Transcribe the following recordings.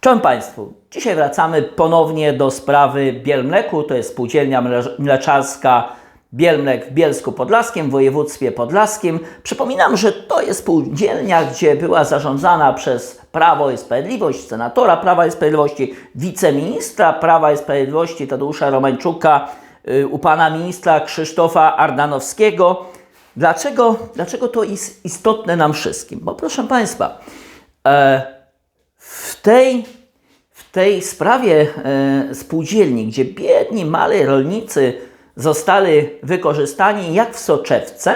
Czołem Państwu, dzisiaj wracamy ponownie do sprawy Bielmleku, to jest spółdzielnia mle- mleczarska Bielmlek w Bielsku Podlaskim, w województwie podlaskim. Przypominam, że to jest spółdzielnia, gdzie była zarządzana przez Prawo i Sprawiedliwość, senatora Prawa i Sprawiedliwości, wiceministra Prawa i Sprawiedliwości Tadeusza Romańczuka, y, u pana ministra Krzysztofa Ardanowskiego. Dlaczego, dlaczego to jest istotne nam wszystkim? Bo proszę Państwa, e, w tej, w tej sprawie e, spółdzielni, gdzie biedni, mali rolnicy zostali wykorzystani jak w soczewce,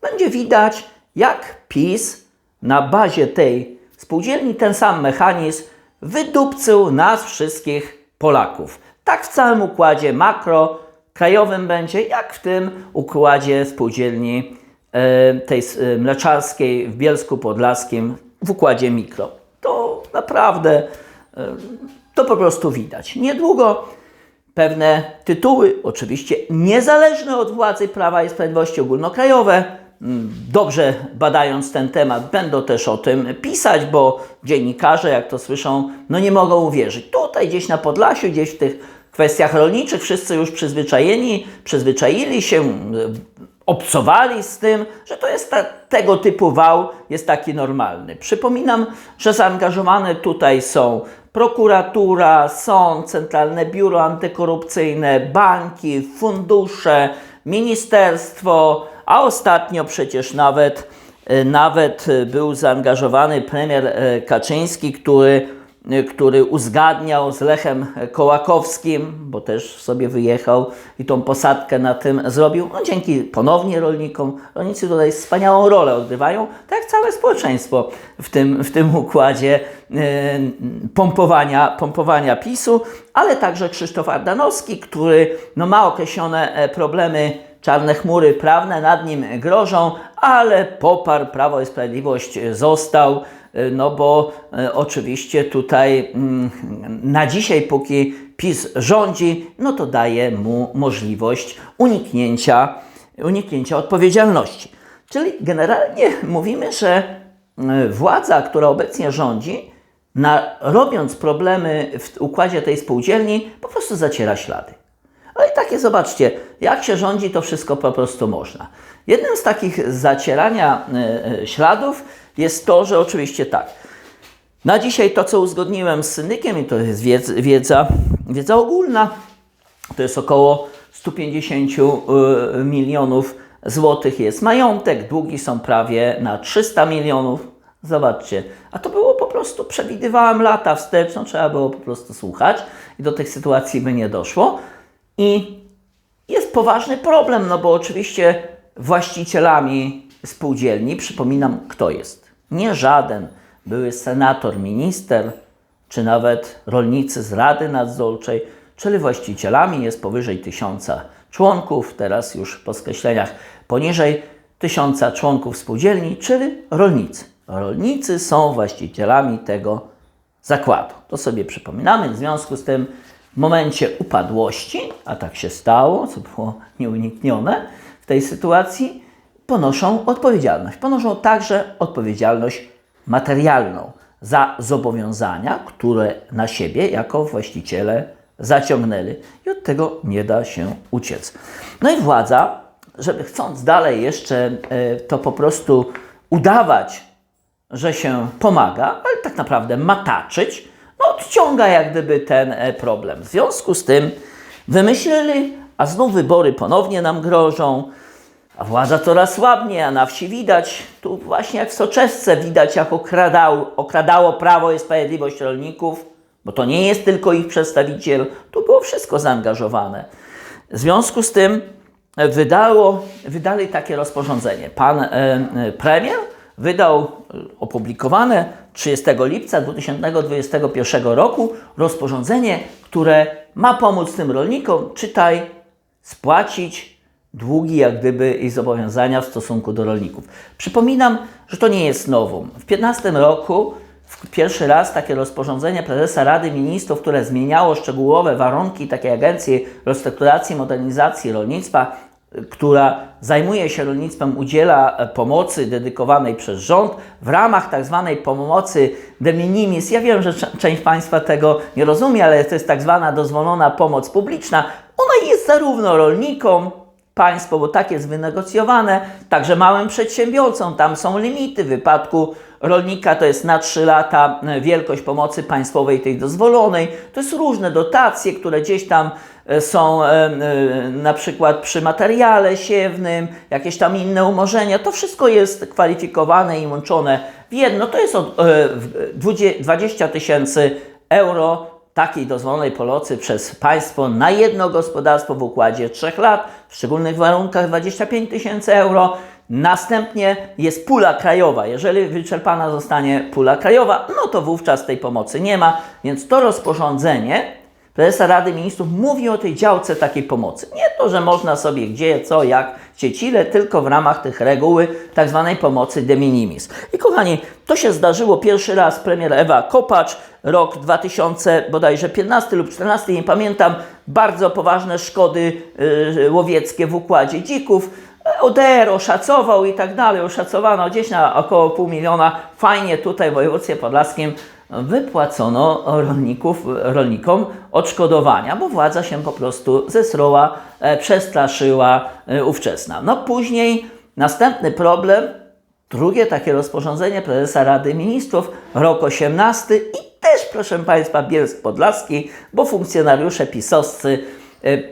będzie widać, jak PiS na bazie tej spółdzielni ten sam mechanizm wydupcył nas wszystkich Polaków. Tak w całym układzie makro krajowym będzie, jak w tym układzie spółdzielni e, tej e, mleczarskiej w Bielsku Podlaskim w układzie mikro. Naprawdę e, to po prostu widać. Niedługo pewne tytuły, oczywiście niezależne od władzy Prawa i Sprawiedliwości ogólnokrajowe, mm, dobrze badając ten temat, będą też o tym pisać, bo dziennikarze, jak to słyszą, no nie mogą uwierzyć. Tutaj gdzieś na Podlasiu, gdzieś w tych kwestiach rolniczych wszyscy już przyzwyczajeni, przyzwyczaili się, y, obcowali z tym, że to jest ta, tego typu wał, jest taki normalny. Przypominam, że zaangażowane tutaj są prokuratura, sąd, Centralne Biuro Antykorupcyjne, banki, fundusze, ministerstwo, a ostatnio przecież nawet, e, nawet e, był zaangażowany premier e, Kaczyński, który który uzgadniał z Lechem Kołakowskim, bo też sobie wyjechał i tą posadkę na tym zrobił. No dzięki ponownie rolnikom. Rolnicy tutaj wspaniałą rolę odgrywają, tak jak całe społeczeństwo w tym, w tym układzie y, pompowania, pompowania PiSu, ale także Krzysztof Ardanowski, który no, ma określone e, problemy czarne chmury prawne nad nim grożą, ale poparł Prawo i Sprawiedliwość, został, no bo e, oczywiście tutaj mm, na dzisiaj, póki PiS rządzi, no to daje mu możliwość uniknięcia, uniknięcia odpowiedzialności. Czyli generalnie mówimy, że e, władza, która obecnie rządzi, na, robiąc problemy w układzie tej spółdzielni, po prostu zaciera ślady. No i takie zobaczcie, jak się rządzi, to wszystko po prostu można. Jednym z takich zacierania e, e, śladów jest to, że oczywiście tak. Na dzisiaj to, co uzgodniłem z syndykiem, i to jest wiedz, wiedza, wiedza ogólna, to jest około 150 y, milionów złotych jest majątek, długi są prawie na 300 milionów. Zobaczcie, a to było po prostu, przewidywałem lata wstecz, no trzeba było po prostu słuchać i do tych sytuacji by nie doszło. I jest poważny problem, no bo oczywiście właścicielami spółdzielni, przypominam, kto jest. Nie żaden były senator, minister, czy nawet rolnicy z Rady Nadzorczej, czyli właścicielami jest powyżej tysiąca członków, teraz już po skreśleniach poniżej tysiąca członków spółdzielni, czyli rolnicy. Rolnicy są właścicielami tego zakładu. To sobie przypominamy. W związku z tym w momencie upadłości, a tak się stało, co było nieuniknione w tej sytuacji, ponoszą odpowiedzialność. Ponoszą także odpowiedzialność materialną za zobowiązania, które na siebie jako właściciele zaciągnęli. I od tego nie da się uciec. No i władza, żeby chcąc dalej jeszcze e, to po prostu udawać, że się pomaga, ale tak naprawdę mataczyć, no odciąga jak gdyby ten e, problem. W związku z tym wymyślili, a znów wybory ponownie nam grożą, a władza coraz słabnie, a na wsi widać, tu właśnie jak w Soczewce widać, jak okradało, okradało Prawo i Sprawiedliwość rolników, bo to nie jest tylko ich przedstawiciel, tu było wszystko zaangażowane. W związku z tym e, wydało, wydali takie rozporządzenie. Pan e, e, premier wydał e, opublikowane 30 lipca 2021 roku rozporządzenie, które ma pomóc tym rolnikom, czytaj, spłacić długi, jak gdyby i zobowiązania w stosunku do rolników. Przypominam, że to nie jest nowum. W 15 roku pierwszy raz takie rozporządzenie prezesa Rady Ministrów, które zmieniało szczegółowe warunki takiej agencji restrukturyzacji i modernizacji rolnictwa, która zajmuje się rolnictwem, udziela e, pomocy dedykowanej przez rząd w ramach tak zwanej pomocy de minimis. Ja wiem, że część Państwa tego nie rozumie, ale to jest tak zwana dozwolona pomoc publiczna. Ona jest zarówno rolnikom, państwo, bo tak jest wynegocjowane, także małym przedsiębiorcom, tam są limity. W wypadku rolnika to jest na 3 lata e, wielkość pomocy państwowej tej dozwolonej. To jest różne dotacje, które gdzieś tam e, są e, na przykład przy materiale siewnym, jakieś tam inne umorzenia. To wszystko jest kwalifikowane i łączone w jedno. To jest od, e, w- dwudzie- 20 tysięcy euro takiej dozwolonej pomocy przez państwo na jedno gospodarstwo w układzie 3 lat, w szczególnych warunkach 25 tysięcy euro. Następnie jest pula krajowa. Jeżeli wyczerpana zostanie pula krajowa, no to wówczas tej pomocy nie ma, więc to rozporządzenie prezesa Rady Ministrów mówi o tej działce takiej pomocy. Nie to, że można sobie gdzie, co, jak chcieć ile, tylko w ramach tych reguły tak zwanej pomocy de minimis. I kochani, to się zdarzyło pierwszy raz premier Ewa Kopacz, rok 2000 bodajże 15 lub 14, nie pamiętam, bardzo poważne szkody y, łowieckie w układzie dzików. ODR oszacował i tak dalej, oszacowano gdzieś na około pół miliona. Fajnie tutaj w województwie podlaskim wypłacono rolników, rolnikom odszkodowania, bo władza się po prostu zesroła, e, przestraszyła e, ówczesna. No później następny problem, drugie takie rozporządzenie prezesa Rady Ministrów, rok 18 i też, proszę Państwa, Bielsk Podlaski, bo funkcjonariusze pisowscy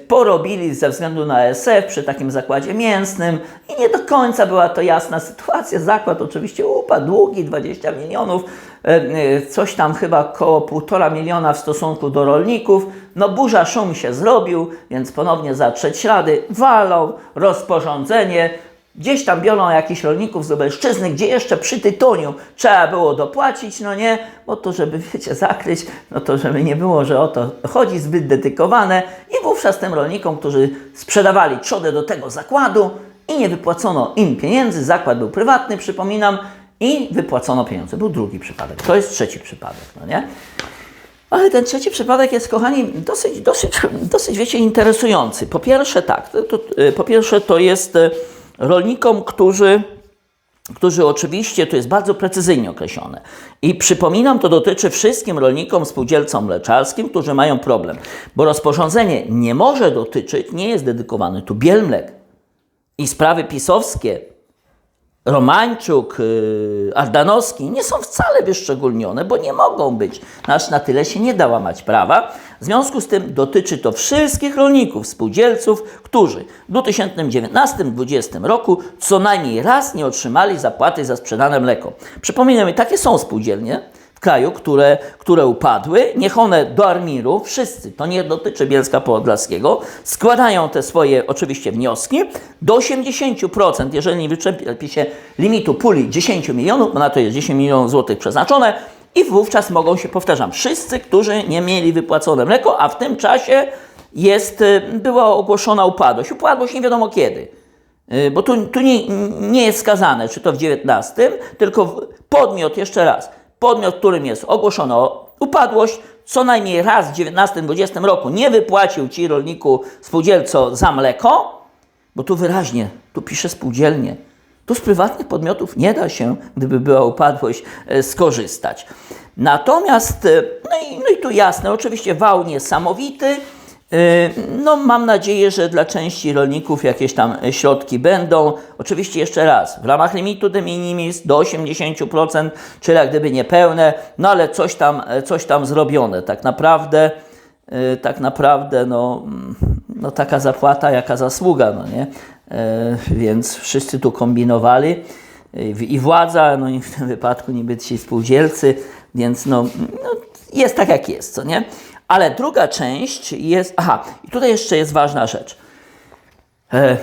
porobili ze względu na SF przy takim zakładzie mięsnym i nie do końca była to jasna sytuacja. Zakład oczywiście upadł, długi 20 milionów, e, e, coś tam chyba około 1,5 miliona w stosunku do rolników. No burza szum się zrobił, więc ponownie zatrzeć ślady, walą, rozporządzenie, Gdzieś tam biorą jakichś rolników z Lubelszczyzny, gdzie jeszcze przy tytoniu trzeba było dopłacić, no nie, bo to żeby, wiecie, zakryć, no to żeby nie było, że o to chodzi, zbyt dedykowane i wówczas tym rolnikom, którzy sprzedawali trzodę do tego zakładu i nie wypłacono im pieniędzy, zakład był prywatny, przypominam, i wypłacono pieniądze. Był drugi przypadek, to jest trzeci przypadek, no nie? Ale ten trzeci przypadek jest, kochani, dosyć, dosyć, dosyć wiecie, interesujący. Po pierwsze tak, to, to, po pierwsze to jest y, rolnikom, którzy, którzy oczywiście, to jest bardzo precyzyjnie określone. I przypominam, to dotyczy wszystkim rolnikom, spółdzielcom mleczarskim, którzy mają problem. Bo rozporządzenie nie może dotyczyć, nie jest dedykowane tu Bielmlek i sprawy pisowskie, Romańczuk, yy, Ardanowski nie są wcale wyszczególnione, bo nie mogą być. Nasz na tyle się nie da łamać prawa. W związku z tym dotyczy to wszystkich rolników, spółdzielców, którzy w 2019-2020 roku co najmniej raz nie otrzymali zapłaty za sprzedane mleko. Przypominam, takie są spółdzielnie kraju, które, które upadły, niech one do Armiru, wszyscy, to nie dotyczy Bielska Podlaskiego, składają te swoje oczywiście wnioski do 80%, jeżeli nie wyczerpie się limitu puli 10 milionów, bo na to jest 10 milionów złotych przeznaczone, i wówczas mogą się, powtarzam, wszyscy, którzy nie mieli wypłacone mleko, a w tym czasie jest, y, była ogłoszona upadłość. Upadłość nie wiadomo kiedy. Y, Bo tu, tu nie, nie jest skazane, czy to w 19, tylko podmiot, jeszcze raz, podmiot, którym jest ogłoszona upadłość, co najmniej raz w 19-20 roku nie wypłacił ci rolniku spółdzielco za mleko, bo tu wyraźnie, tu pisze spółdzielnie. Tu z prywatnych podmiotów nie da się, gdyby była upadłość, e, skorzystać. Natomiast, e, no i, no i tu jasne, oczywiście wał niesamowity. E, No, mam nadzieję, że dla części rolników jakieś tam e, środki będą. Oczywiście jeszcze raz, w ramach limitu de minimis do 80%, czyli jak gdyby niepełne, no ale coś tam, e, coś tam zrobione. Tak naprawdę, tak naprawdę, no, mm, no taka zapłata, jaka zasługa, no nie? Więc wszyscy tu kombinowali i władza, no i w tym wypadku niby ci spółdzielcy, więc no, no jest tak jak jest, co nie? Ale druga część jest, aha, i tutaj jeszcze jest ważna rzecz. E,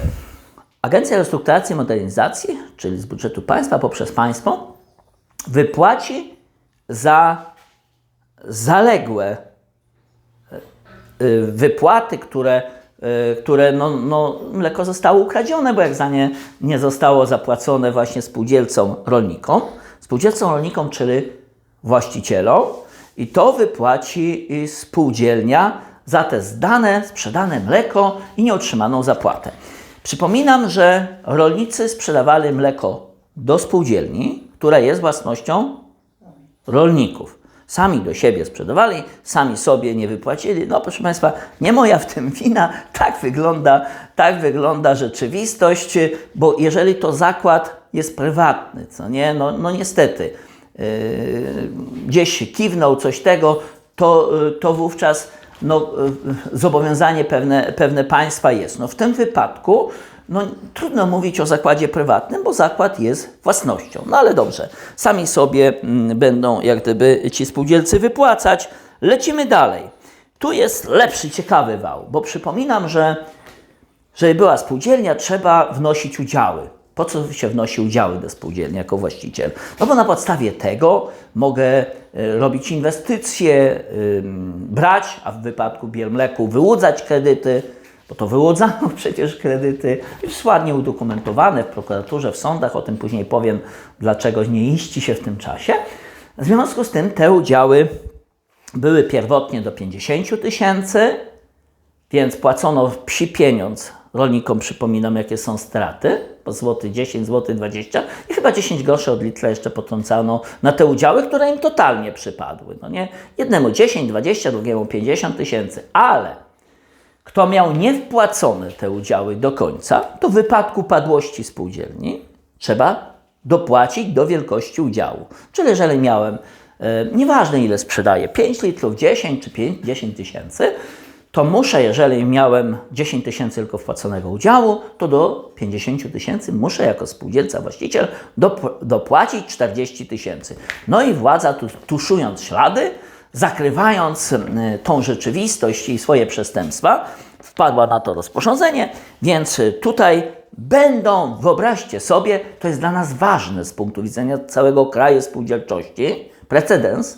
Agencja Restrukturyzacji i Modernizacji, czyli z budżetu państwa poprzez państwo, wypłaci za zaległe y, wypłaty, które, y, które no, no, mleko zostało ukradzione, bo jak za nie nie zostało zapłacone właśnie spółdzielcom rolnikom, spółdzielcom rolnikom, czyli właścicielom, i to wypłaci y, spółdzielnia za te zdane, sprzedane mleko i nieotrzymaną zapłatę. Przypominam, że rolnicy sprzedawali mleko do spółdzielni, która jest własnością rolników. Sami do siebie sprzedawali, sami sobie nie wypłacili. No proszę Państwa, nie moja w tym wina, tak wygląda, tak wygląda rzeczywistość, bo jeżeli to zakład jest prywatny, co nie, no, no niestety, gdzieś kiwnął coś tego, to, yy, to wówczas no, yy, zobowiązanie pewne, pewne państwa jest. No, w tym wypadku no, trudno mówić o zakładzie prywatnym, bo zakład jest własnością. No ale dobrze, sami sobie mm, będą jak gdyby ci spółdzielcy wypłacać. Lecimy dalej. Tu jest lepszy, ciekawy wał, bo przypominam, że żeby była spółdzielnia, trzeba wnosić udziały. Po co się wnosi udziały do spółdzielni jako właściciel? No bo na podstawie tego mogę e, robić inwestycje, brać, a w wypadku Bielmleku wyłudzać kredyty, bo to wyłudzano przecież kredyty, już ładnie udokumentowane w prokuraturze, w sądach, o tym później powiem, dlaczego nie iści się w tym czasie. W związku z tym te udziały były pierwotnie do 50 tysięcy, więc płacono psi pieniądz rolnikom, przypominam, jakie są straty, po złoty 10, złoty 20 i chyba 10 groszy od litra jeszcze potrącano na te udziały, które im totalnie przypadły. No nie? Jednemu 10, 20, drugiemu 50 tysięcy, ale kto miał niewpłacone te udziały do końca, to w wypadku padłości spółdzielni trzeba dopłacić do wielkości udziału. Czyli jeżeli miałem, e, nieważne ile sprzedaję, 5 litrów, 10 czy 5, 10 tysięcy, to muszę, jeżeli miałem 10 tysięcy tylko wpłaconego udziału, to do 50 tysięcy muszę jako spółdzielca, właściciel dop- dopłacić 40 tysięcy. No i władza tu, tuszując ślady, zakrywając tą rzeczywistość i swoje przestępstwa, wpadła na to rozporządzenie, więc y, tutaj będą, wyobraźcie sobie, to jest dla nas ważne z punktu widzenia całego kraju spółdzielczości, precedens,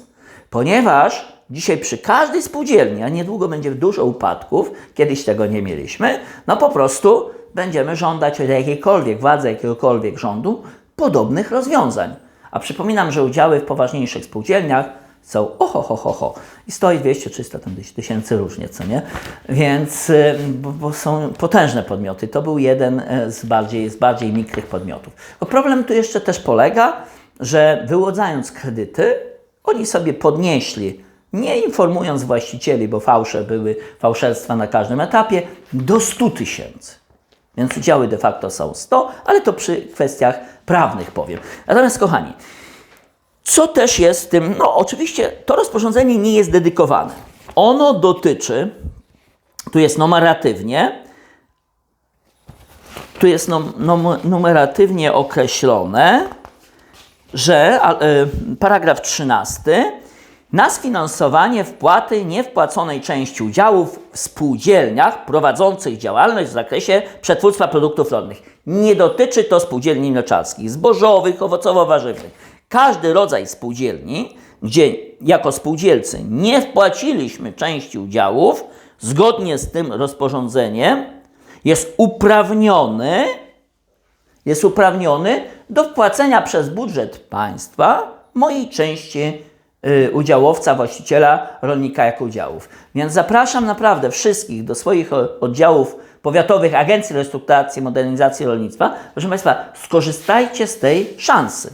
ponieważ dzisiaj przy każdej spółdzielni, a niedługo będzie dużo upadków, kiedyś tego nie mieliśmy, no po prostu będziemy żądać od jakiejkolwiek władzy, jakiegokolwiek rządu podobnych rozwiązań. A przypominam, że udziały w poważniejszych spółdzielniach są oho, ho, ho, ho. I stoi 200, 300 tam tysięcy różnie, co nie? Więc, y, bo, bo są potężne podmioty. To był jeden e, z bardziej, z bardziej mikrych podmiotów. Bo problem tu jeszcze też polega, że wyłudzając kredyty, oni sobie podnieśli, nie informując właścicieli, bo fałsze były, fałszerstwa na każdym etapie, do 100 tysięcy. Więc udziały de facto są 100, ale to przy kwestiach prawnych powiem. Natomiast kochani, co też jest tym? No, oczywiście to rozporządzenie nie jest dedykowane. Ono dotyczy, tu jest numeratywnie, tu jest num, num, numeratywnie określone, że a, y, paragraf 13 na sfinansowanie wpłaty niewpłaconej części udziałów w spółdzielniach prowadzących działalność w zakresie przetwórstwa produktów rolnych. Nie dotyczy to spółdzielni mleczarskich, zbożowych, owocowo-warzywnych. Każdy rodzaj spółdzielni, gdzie jako spółdzielcy nie wpłaciliśmy części udziałów, zgodnie z tym rozporządzeniem, jest uprawniony, jest uprawniony do wpłacenia przez budżet państwa mojej części udziałowca, właściciela, rolnika jako udziałów. Więc zapraszam naprawdę wszystkich do swoich oddziałów powiatowych Agencji Restrukturyzacji Modernizacji Rolnictwa. Proszę Państwa, skorzystajcie z tej szansy.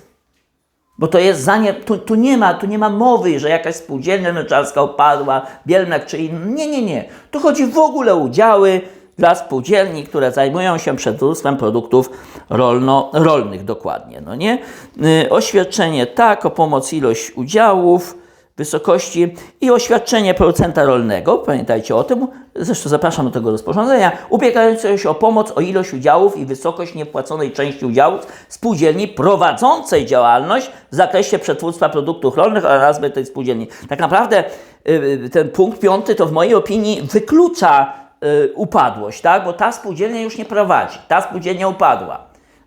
Bo to jest za nie, tu, tu, nie ma, tu nie ma mowy, że jakaś spółdzielnia mleczarska upadła, Bielmek czy inny. Nie, nie, nie. Tu chodzi w ogóle o udziały dla spółdzielni, które zajmują się przetwórstwem produktów rolno, rolnych dokładnie, no nie? Y, oświadczenie tak, o pomoc ilość udziałów, wysokości i oświadczenie producenta rolnego, pamiętajcie o tym, zresztą zapraszam do tego rozporządzenia, ubiegające się o pomoc o ilość udziałów i wysokość niepłaconej części udziałów spółdzielni prowadzącej działalność w zakresie przetwórstwa produktów rolnych oraz tej spółdzielni. Tak naprawdę y, ten punkt piąty to w mojej opinii wyklucza y, upadłość, tak? bo ta spółdzielnia już nie prowadzi, ta spółdzielnia upadła.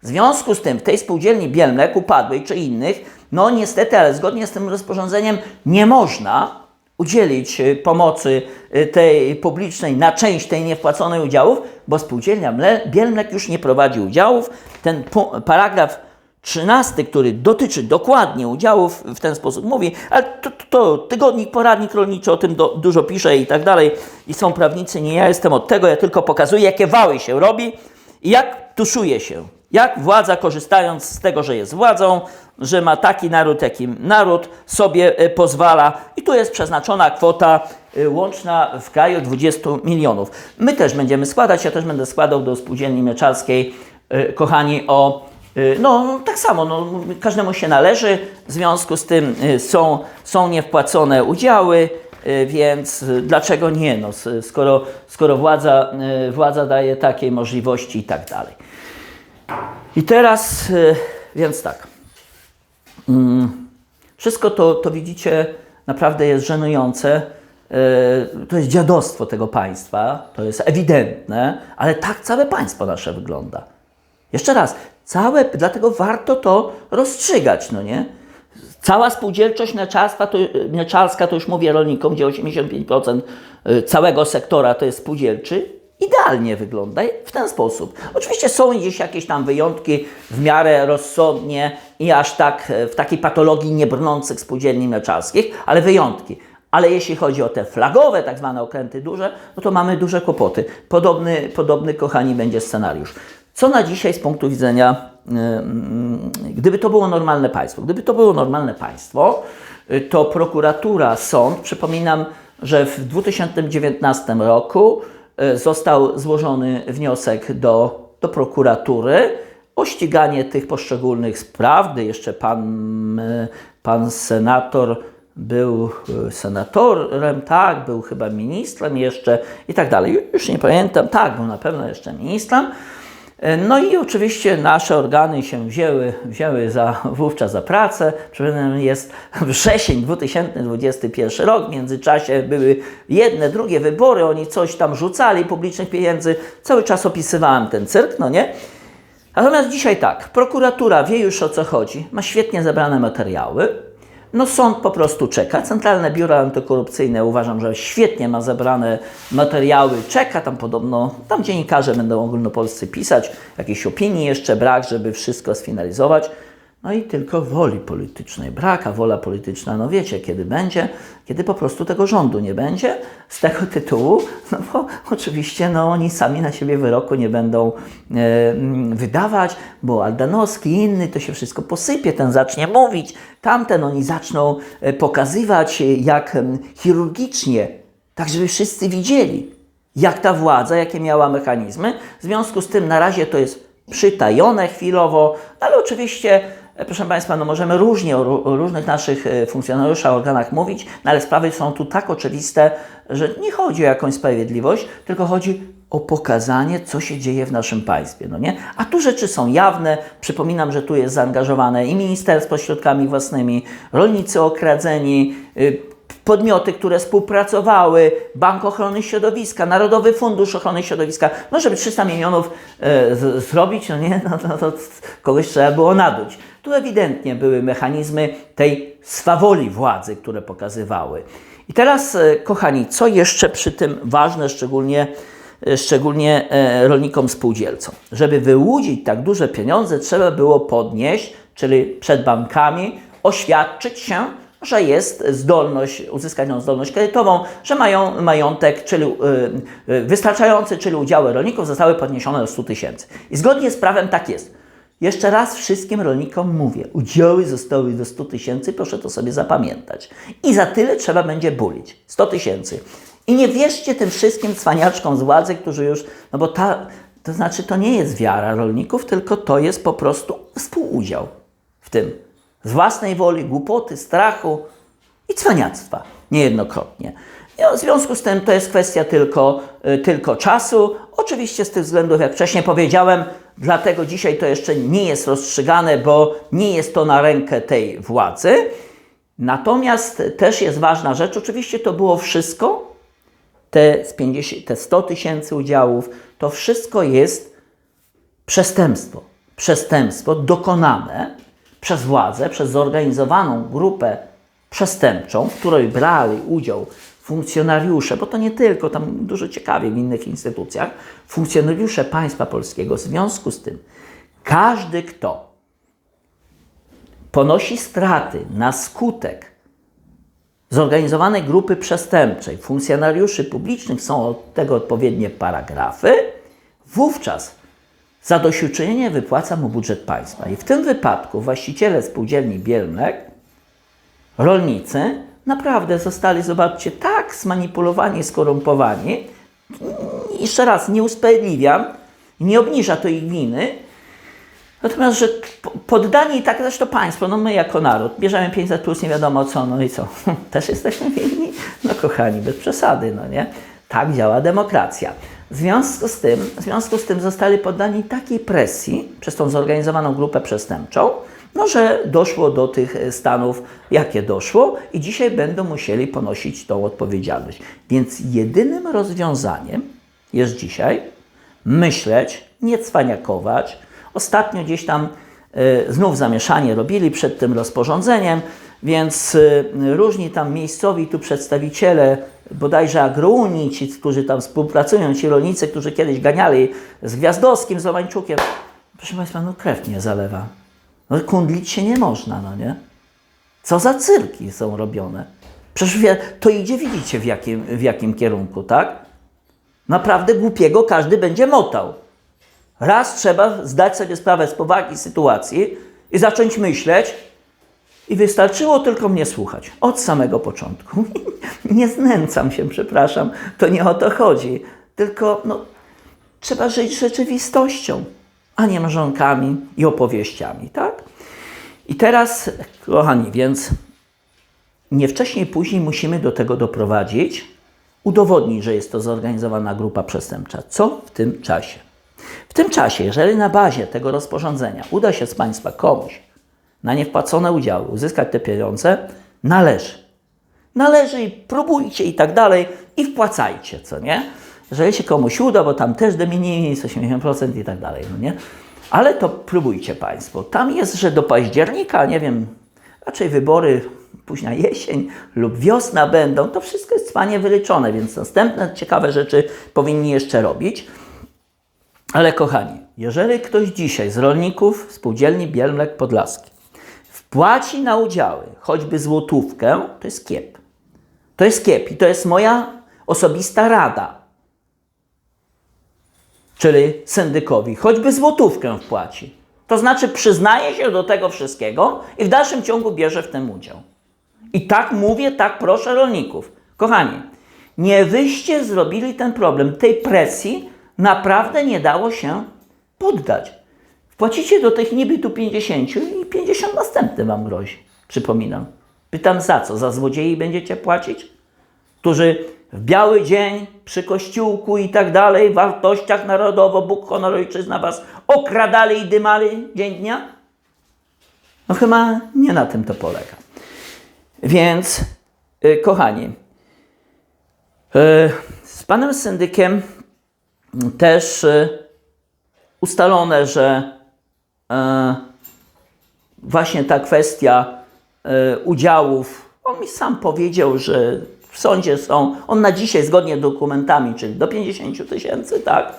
W związku z tym w tej spółdzielni Bielmek upadłej czy innych, no niestety, ale zgodnie z tym rozporządzeniem nie można udzielić y, pomocy y, tej publicznej na część tej niewpłaconej udziałów, bo spółdzielnia Mle- Bielmlek już nie prowadzi udziałów. Ten paragraf 13, który dotyczy dokładnie udziałów, w ten sposób mówi, ale to, to, to tygodnik, poradnik rolniczy o tym do, dużo pisze i tak dalej. I są prawnicy, nie ja jestem od tego, ja tylko pokazuję, jakie wały się robi I jak tuszuje się? Jak władza, korzystając z tego, że jest władzą, że ma taki naród, jakim naród sobie e, pozwala, i tu jest przeznaczona kwota e, łączna w kraju 20 milionów. My też będziemy składać, ja też będę składał do spółdzielni mieczarskiej, e, kochani, o no, tak samo, no, każdemu się należy, w związku z tym e, są, są niewpłacone udziały, e, więc dlaczego nie, no, skoro, skoro władza, władza daje takie możliwości i tak dalej. I teraz, więc tak. Mm, Wszystko to, to widzicie, naprawdę jest żenujące. To jest dziadostwo tego państwa, to jest ewidentne, ale tak całe państwo nasze wygląda. Jeszcze raz, całe, dlatego warto to rozstrzygać, no nie? Cała spółdzielczość mleczarstwa, to, mleczarska, to już mówię rolnikom, gdzie 85% całego sektora to jest spółdzielczy, idealnie wygląda w ten sposób. Oczywiście są gdzieś jakieś tam wyjątki w miarę rozsądnie i aż tak e, w takiej patologii niebrnących spółdzielni mleczarskich, ale wyjątki. Ale jeśli chodzi o te flagowe, tak zwane okręty duże, no to mamy duże kłopoty. Podobny, podobny kochani, będzie scenariusz. Co na dzisiaj z punktu widzenia, y, mm, gdyby to było normalne państwo, gdyby to było normalne państwo, y, to prokuratura, sąd, przypominam, że w 2019 roku y, został złożony wniosek do, do prokuratury o ściganie tych poszczególnych spraw, gdy jeszcze pan, y, pan senator był y, senatorem, tak, był chyba ministrem jeszcze i tak dalej. Już nie pamiętam, tak, był na pewno jeszcze ministrem. E, No i oczywiście nasze organy się wzięły, wzięły za, wówczas za pracę. Przypominam, jest wrzesień 2021 rok, w międzyczasie były jedne, drugie wybory, oni coś tam rzucali publicznych pieniędzy. Cały czas opisywałem ten cyrk, no nie? Natomiast dzisiaj tak, prokuratura wie już o co chodzi, ma świetnie zebrane materiały. No sąd po prostu czeka. Centralne Biuro Antykorupcyjne uważam, że świetnie ma zebrane materiały, czeka tam podobno, tam dziennikarze będą ogólnopolscy pisać, jakiejś opinii jeszcze brak, żeby wszystko sfinalizować. No i tylko woli politycznej brak, a wola polityczna, no wiecie, kiedy będzie, kiedy po prostu tego rządu nie będzie. Z tego tytułu, no bo oczywiście no, oni sami na siebie wyroku nie będą e, mm, wydawać, bo Aldanowski, inny, to się wszystko posypie, ten zacznie mówić, tamten oni zaczną e, pokazywać, e, jak em, chirurgicznie, tak żeby wszyscy widzieli, jak ta władza, jakie miała mechanizmy. W związku z tym na razie to jest przytajone chwilowo, ale oczywiście, e, proszę Państwa, no możemy różnie o, ró- o różnych naszych e, funkcjonariuszach, organach mówić, no ale sprawy są tu tak oczywiste, że nie chodzi o jakąś sprawiedliwość, tylko chodzi o pokazanie, co się dzieje w naszym państwie, no nie? A tu rzeczy są jawne. Przypominam, że tu jest zaangażowane i Ministerstwo środkami własnymi, rolnicy okradzeni, y, podmioty, które współpracowały, Bank Ochrony Środowiska, Narodowy Fundusz Ochrony Środowiska, no żeby 300 milionów e, z, zrobić, no nie, no, no to kogoś trzeba było naduć. Tu ewidentnie były mechanizmy tej swawoli władzy, które pokazywały. I teraz, e, kochani, co jeszcze przy tym ważne, szczególnie e, szczególnie e, rolnikom spółdzielcom. Żeby wyłudzić tak duże pieniądze, trzeba było podnieść, czyli przed bankami, oświadczyć się, że jest zdolność, uzyskać tą zdolność kredytową, że mają majątek, czyli y, y, wystarczający, czyli udziały rolników zostały podniesione do 100 tysięcy. I zgodnie z prawem tak jest. Jeszcze raz wszystkim rolnikom mówię, udziały zostały do 100 tysięcy, proszę to sobie zapamiętać. I za tyle trzeba będzie bulić. 100 tysięcy. I nie wierzcie tym wszystkim cwaniaczkom z władzy, którzy już, no bo ta, to znaczy to nie jest wiara rolników, tylko to jest po prostu współudział w tym. Z własnej woli, głupoty, strachu i cwaniactwa niejednokrotnie. I w związku z tym to jest kwestia tylko, y, tylko czasu. Oczywiście z tych względów, jak wcześniej powiedziałem, dlatego dzisiaj to jeszcze nie jest rozstrzygane, bo nie jest to na rękę tej władzy. Natomiast też jest ważna rzecz, oczywiście to było wszystko, te, z 50, te 100 tysięcy udziałów, to wszystko jest przestępstwo. Przestępstwo dokonane przez władzę, przez zorganizowaną grupę przestępczą, w której brali udział funkcjonariusze, bo to nie tylko, tam dużo ciekawie w innych instytucjach, funkcjonariusze państwa polskiego. W związku z tym, każdy, kto ponosi straty na skutek zorganizowanej grupy przestępczej, funkcjonariuszy publicznych, są od tego odpowiednie paragrafy, wówczas zadośćuczynienie wypłaca mu budżet państwa. I w tym wypadku właściciele spółdzielni Bielmlek, rolnicy, naprawdę zostali, zobaczcie, tak zmanipulowani, skorumpowani. Jeszcze raz, nie usprawiedliwiam, nie obniża to ich winy, Natomiast, że poddani i tak zresztą państwo, no my jako naród, bierzemy 500 plus nie wiadomo co, no i co, też jesteśmy winni? No kochani, bez przesady, no nie? Tak działa demokracja. W związku z tym, w związku z tym zostali poddani takiej presji przez tą zorganizowaną grupę przestępczą, no że doszło do tych e, stanów, jakie doszło i dzisiaj będą musieli ponosić tą odpowiedzialność. Więc jedynym rozwiązaniem jest dzisiaj myśleć, nie cwaniakować. Ostatnio gdzieś tam y, znów zamieszanie robili przed tym rozporządzeniem, więc y, różni tam miejscowi tu przedstawiciele bodajże agrounii, ci, którzy tam współpracują, ci rolnicy, którzy kiedyś ganiali z Gwiazdowskim, z Lomańczukiem. Proszę Państwa, no krew mnie zalewa. No kundlić się nie można, no nie? Co za cyrki są robione? Przecież to idzie, widzicie w jakim, w jakim kierunku, tak? Naprawdę głupiego każdy będzie motał. Raz trzeba zdać sobie sprawę z powagi sytuacji i zacząć myśleć, i wystarczyło tylko mnie słuchać od samego początku. nie znęcam się, przepraszam, to nie o to chodzi. Tylko no, trzeba żyć rzeczywistością, a nie mrzonkami i opowieściami, tak? I teraz, kochani, więc nie wcześniej, później musimy do tego doprowadzić, udowodnić, że jest to zorganizowana grupa przestępcza. Co w tym czasie? W tym czasie, jeżeli na bazie tego rozporządzenia uda się z Państwa komuś na niewpłacone udziały uzyskać te pieniądze, należy. Należy i próbujcie i tak dalej i wpłacajcie, co nie? Jeżeli się komuś uda, bo tam też de minimis 80% i tak dalej, no nie? Ale to próbujcie Państwo. Tam jest, że do października, nie wiem, raczej wybory późna jesień lub wiosna będą, to wszystko jest cwanie wyliczone, więc następne ciekawe rzeczy powinni jeszcze robić. Ale kochani, jeżeli ktoś dzisiaj z rolników spółdzielni Bielmlek Podlaski wpłaci na udziały choćby złotówkę, to jest kiep. To jest kiep i to jest moja osobista rada. Czyli syndykowi, choćby złotówkę wpłaci. To znaczy przyznaje się do tego wszystkiego i w dalszym ciągu bierze w tym udział. I tak mówię, tak proszę rolników. Kochani, nie wyście zrobili ten problem, tej presji naprawdę nie dało się poddać. Wpłacicie do tych niby tu 50 i 50 następny wam grozi. Przypominam. Pytam za co? Za złodziei będziecie płacić? Którzy w biały dzień, przy kościółku i tak dalej, wartościach narodowo, Bóg, honor, ojczyzna was okradali i dymali dzień dnia? No chyba nie na tym to polega. Więc, y, kochani, y, z panem syndykiem też y, ustalone, że właśnie ta kwestia e, udziałów, on mi sam powiedział, że w sądzie są, on na dzisiaj zgodnie z dokumentami, czyli do 50 tysięcy, tak?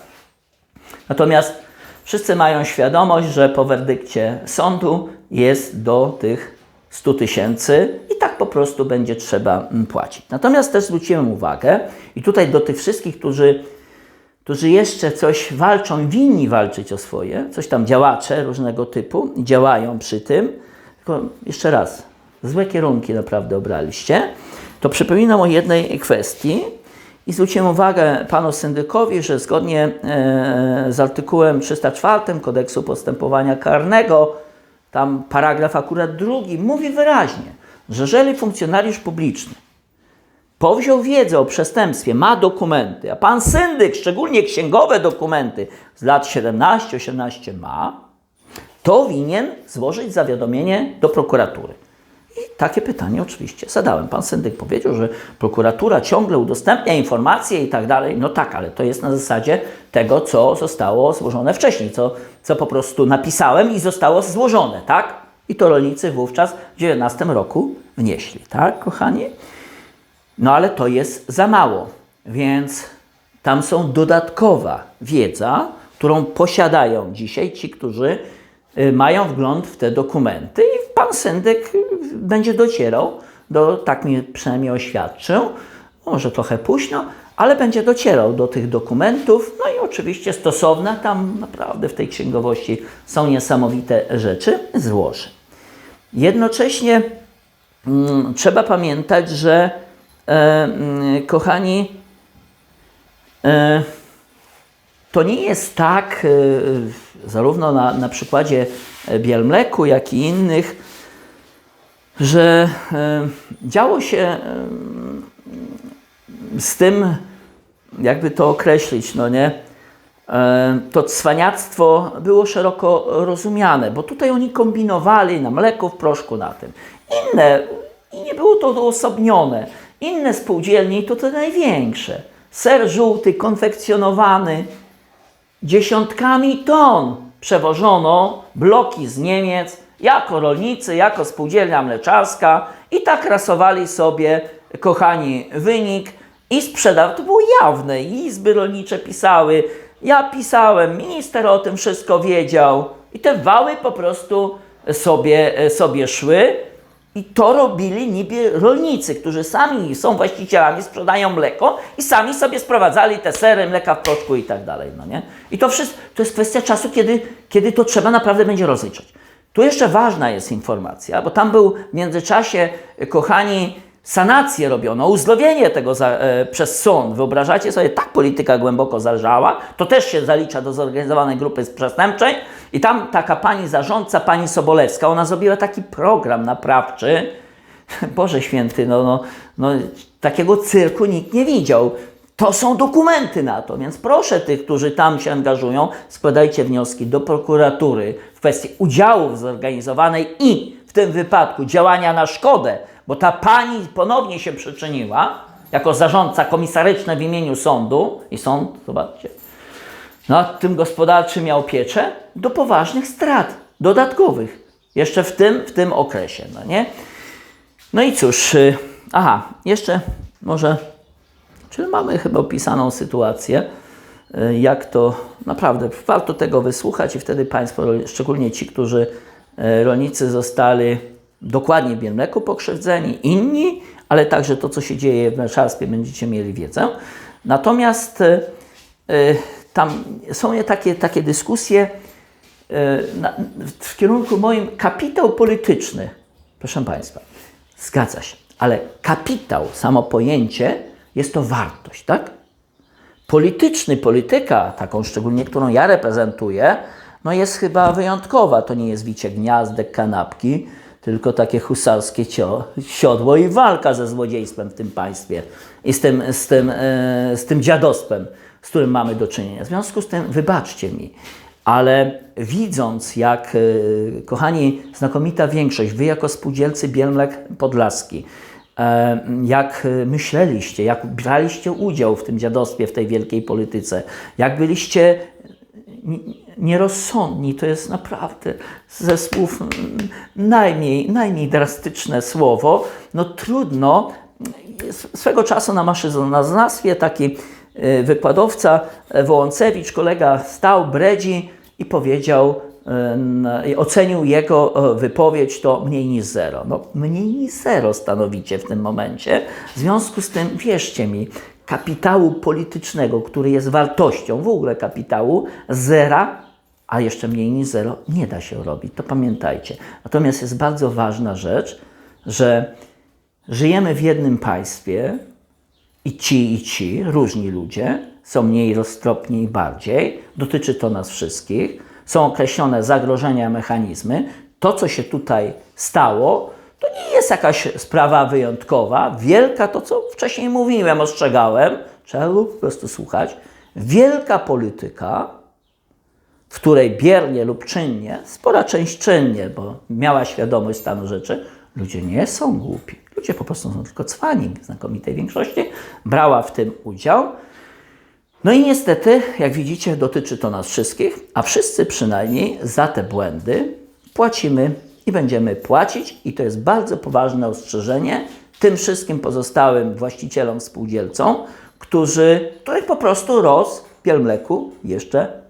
Natomiast wszyscy mają świadomość, że po werdykcie sądu jest do tych 100 tysięcy i tak po prostu będzie trzeba mm, płacić. Natomiast też zwróciłem uwagę i tutaj do tych wszystkich, którzy którzy jeszcze coś walczą, winni walczyć o swoje, coś tam działacze różnego typu działają przy tym, tylko jeszcze raz, złe kierunki naprawdę obraliście, to przypominam o jednej kwestii i zwróciłem uwagę panu syndykowi, że zgodnie e, z artykułem 304 kodeksu postępowania karnego, tam paragraf akurat drugi, mówi wyraźnie, że jeżeli funkcjonariusz publiczny powziął wiedzę o przestępstwie, ma dokumenty, a pan syndyk, szczególnie księgowe dokumenty z lat 17-18 ma, to winien złożyć zawiadomienie do prokuratury. I takie pytanie oczywiście zadałem. Pan syndyk powiedział, że prokuratura ciągle udostępnia informacje i tak dalej. No tak, ale to jest na zasadzie tego, co zostało złożone wcześniej, co, co po prostu napisałem i zostało złożone, tak? I to rolnicy wówczas w 2019 roku wnieśli, tak, kochani? No ale to jest za mało, więc tam są dodatkowa wiedza, którą posiadają dzisiaj ci, którzy y, mają wgląd w te dokumenty i pan syndyk y, będzie docierał do, tak mi przynajmniej oświadczył, może trochę późno, ale będzie docierał do tych dokumentów, no i oczywiście stosowne, tam naprawdę w tej księgowości są niesamowite rzeczy, złoży. Jednocześnie mm, trzeba pamiętać, że kochani, e, to nie jest tak, e, zarówno na, na przykładzie Bielmleku, jak i innych, że e, działo się e, z tym, jakby to określić, no nie? E, To cwaniactwo było szeroko rozumiane, bo tutaj oni kombinowali na mleku, w proszku, na tym. Inne, i nie było to odosobnione, inne spółdzielnie, to te największe. Ser żółty, konfekcjonowany, dziesiątkami ton przewożono bloki z Niemiec jako rolnicy, jako spółdzielnia mleczarska i tak rasowali sobie, kochani, wynik i sprzedawali. To było jawne. Izby rolnicze pisały, ja pisałem, minister o tym wszystko wiedział i te wały po prostu sobie, sobie szły. I to robili niby rolnicy, którzy sami są właścicielami, sprzedają mleko i sami sobie sprowadzali te sery, mleka w proczku i tak dalej. No nie? I to wszystko to jest kwestia czasu, kiedy, kiedy to trzeba naprawdę będzie rozliczać. Tu jeszcze ważna jest informacja, bo tam był w międzyczasie, kochani, sanację robiono, uzdrowienie tego za, e, przez sąd. Wyobrażacie sobie, tak polityka głęboko zależała, to też się zalicza do zorganizowanej grupy przestępczej i tam taka pani zarządca, pani Sobolewska, ona zrobiła taki program naprawczy, Boże Święty, no, no, no takiego cyrku nikt nie widział. To są dokumenty na to, więc proszę tych, którzy tam się angażują, składajcie wnioski do prokuratury w kwestii udziału w zorganizowanej i w tym wypadku działania na szkodę, bo ta pani ponownie się przyczyniła jako zarządca komisaryczny w imieniu sądu i sąd, zobaczcie, nad tym gospodarczym miał pieczę, do poważnych strat dodatkowych, jeszcze w tym, w tym okresie, no nie? No i cóż, y, aha, jeszcze może Czyli mamy chyba opisaną sytuację, y, jak to naprawdę warto tego wysłuchać i wtedy Państwo, szczególnie ci, którzy y, rolnicy zostali dokładnie w Bielmleku pokrzywdzeni, inni, ale także to, co się dzieje w mleczarstwie, będziecie mieli wiedzę. Natomiast y, tam są takie, takie dyskusje w kierunku moim kapitał polityczny. Proszę Państwa, zgadza się, ale kapitał, samo pojęcie, jest to wartość, tak? Polityczny, polityka, taką szczególnie, którą ja reprezentuję, no jest chyba wyjątkowa. To nie jest wicie gniazdek, kanapki, tylko takie husarskie siodło i walka ze złodziejstwem w tym państwie i z tym, z tym, e, z tym dziadostwem, z którym mamy do czynienia. W związku z tym, wybaczcie mi, ale widząc, jak, e, kochani, znakomita większość, wy jako spółdzielcy Bielmlek Podlaski, E, jak myśleliście, jak braliście udział w tym dziadostwie, w tej wielkiej polityce, jak byliście nierozsądni, to jest naprawdę ze słów najmniej, najmniej drastyczne słowo, no trudno. Swego czasu na maszyzoznawstwie taki e, wykładowca Wołącewicz, kolega stał, bredzi i powiedział, i ocenił jego e, wypowiedź to mniej niż zero. No, mniej niż zero stanowicie w tym momencie. W związku z tym, wierzcie mi, kapitału politycznego, który jest wartością w ogóle kapitału, zera, a jeszcze mniej niż zero, nie da się robić. To pamiętajcie. Natomiast jest bardzo ważna rzecz, że żyjemy w jednym państwie i ci, i ci, różni ludzie, są mniej roztropni i bardziej. Dotyczy to nas wszystkich są określone zagrożenia, mechanizmy. To, co się tutaj stało, to nie jest jakaś sprawa wyjątkowa, wielka, to co wcześniej mówiłem, ostrzegałem, trzeba było po prostu słuchać. Wielka polityka, w której biernie lub czynnie, spora część czynnie, bo miała świadomość stanu rzeczy, ludzie nie są głupi. Ludzie po prostu są tylko cwani w znakomitej większości, brała w tym udział. No i niestety, jak widzicie, dotyczy to nas wszystkich, a wszyscy przynajmniej za te błędy płacimy i będziemy płacić, i to jest bardzo poważne ostrzeżenie tym wszystkim pozostałym właścicielom, spółdzielcom, którzy, których po prostu roz Bielmleku jeszcze